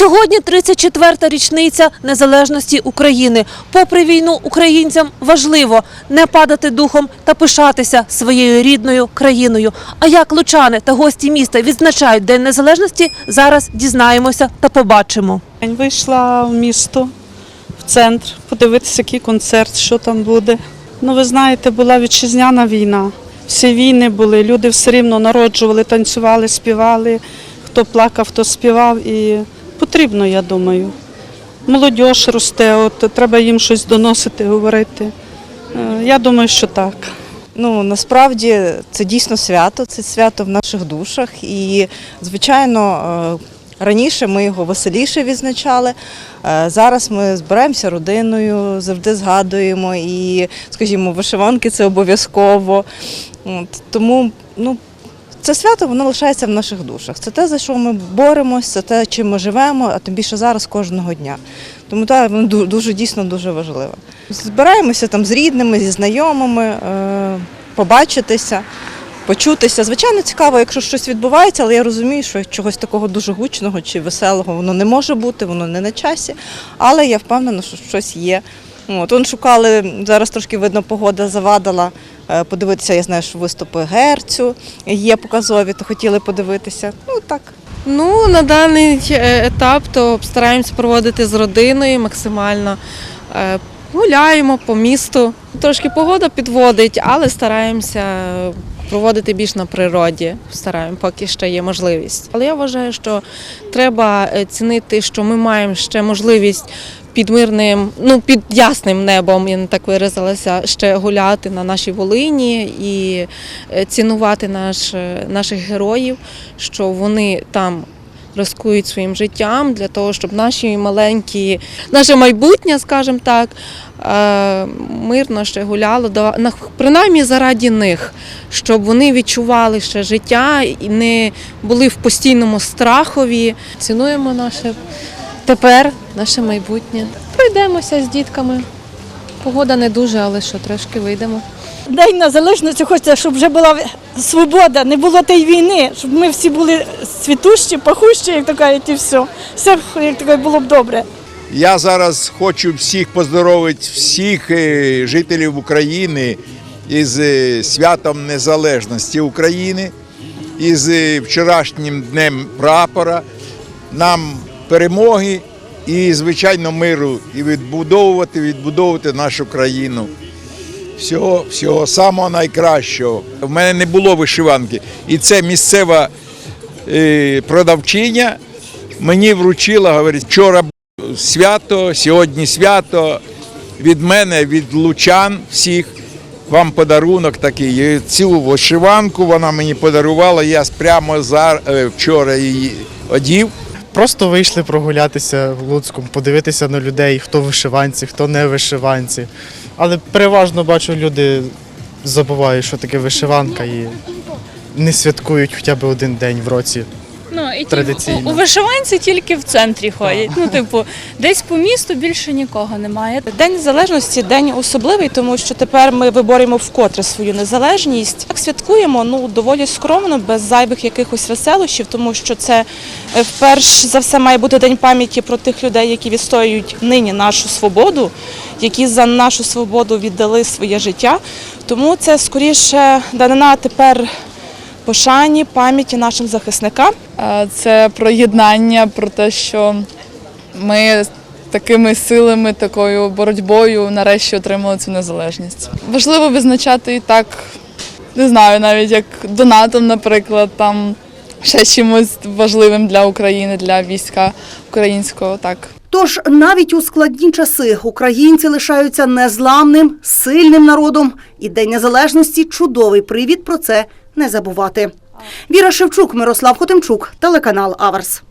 Сьогодні 34-та річниця незалежності України. Попри війну, українцям важливо не падати духом та пишатися своєю рідною країною. А як лучани та гості міста відзначають День Незалежності, зараз дізнаємося та побачимо. Вийшла в місто, в центр, подивитися, який концерт, що там буде. Ну, ви знаєте, була вітчизняна війна. Всі війни були, люди все рівно народжували, танцювали, співали. Хто плакав, хто співав. І потрібно, я думаю. Молодь росте, от треба їм щось доносити, говорити. Е, Я думаю, що так. Ну насправді це дійсно свято, це свято в наших душах. І, звичайно, е, раніше ми його веселіше відзначали. Е, Зараз ми збираємося родиною, завжди згадуємо і, скажімо, вишиванки це обов'язково. Тому ну, це свято воно лишається в наших душах. Це те, за що ми боремось, це те, чим ми живемо, а тим більше зараз кожного дня. Тому так, воно дуже дійсно дуже важливо. Збираємося там з рідними, зі знайомими, е, побачитися, почутися. Звичайно, цікаво, якщо щось відбувається, але я розумію, що чогось такого дуже гучного чи веселого воно не може бути, воно не на часі. Але я впевнена, що щось є. От, он шукали, зараз трошки видно, погода завадила. Е, Подивитися, я знаю, що виступи герцю є показові, то хотіли подивитися. Ну так. Ну, на даний е, етап то стараємося проводити з родиною максимально. Е, Гуляємо по місту. Трошки погода підводить, але стараємося проводити більш на природі. Стараємо, поки ще є можливість. Але я вважаю, що треба е, цінити, що ми маємо ще можливість під мирним, ну під ясним небом, я не так виразилася, ще гуляти на нашій Волині і е, цінувати наш, е, наших героїв, що вони там рискують своїм життям для того, щоб наші маленькі, наше майбутнє, скажімо так, е, мирно ще гуляло, принаймні заради них, щоб вони відчували ще життя і не були в постійному страхові. Цінуємо наше тепер, наше майбутнє. Пройдемося з дітками. Погода не дуже, але що трошки вийдемо. День незалежності хочеться, щоб вже була свобода, не було тієї війни, щоб ми всі були світущі, пахущі, як то кажуть, і все. Все як то кажуть, було б добре. Я зараз хочу всіх поздоровити, всіх е, жителів України із е, святом Незалежності України, із е, вчорашнім днем прапора, нам перемоги і, звичайно, миру, і відбудовувати, відбудовувати нашу країну. Всього, всього самого найкращого. В мене не було вишиванки. І це місцева е, продавчиня мені вручила, говорить, вчора свято, сьогодні свято. Від мене, від лучан всіх. Вам подарунок такий. І Цю вишиванку вона мені подарувала. Я прямо за, е, вчора її одів. Просто вийшли прогулятися в Луцьку, подивитися на людей, хто вишиванці, хто не вишиванці. Але переважно бачу, люди забувають, що таке вишиванка і не святкують хоча б один день в році. Ну, і Традиційно. У, у вишиванці тільки в центрі ходять. Ну, типу, десь по місту більше нікого немає. День незалежності день особливий, тому що тепер ми виборюємо вкотре свою незалежність. Так святкуємо ну доволі скромно, без зайвих якихось веселощів, тому що це е, вперш за все має бути день пам'яті про тих людей, які відстоюють нині нашу свободу, які за нашу свободу віддали своє життя. Тому це скоріше данина тепер пошані пам'яті нашим захисникам. Це про єднання, про те, що ми такими силами, такою боротьбою нарешті отримали цю незалежність. Важливо визначати і так, не знаю, навіть як донатом, наприклад, там ще чимось важливим для України, для війська українського. Так. Тож навіть у складні часи українці лишаються незламним, сильним народом, і День Незалежності чудовий привід про це не забувати. Віра Шевчук, Мирослав Хотимчук, телеканал Аверс.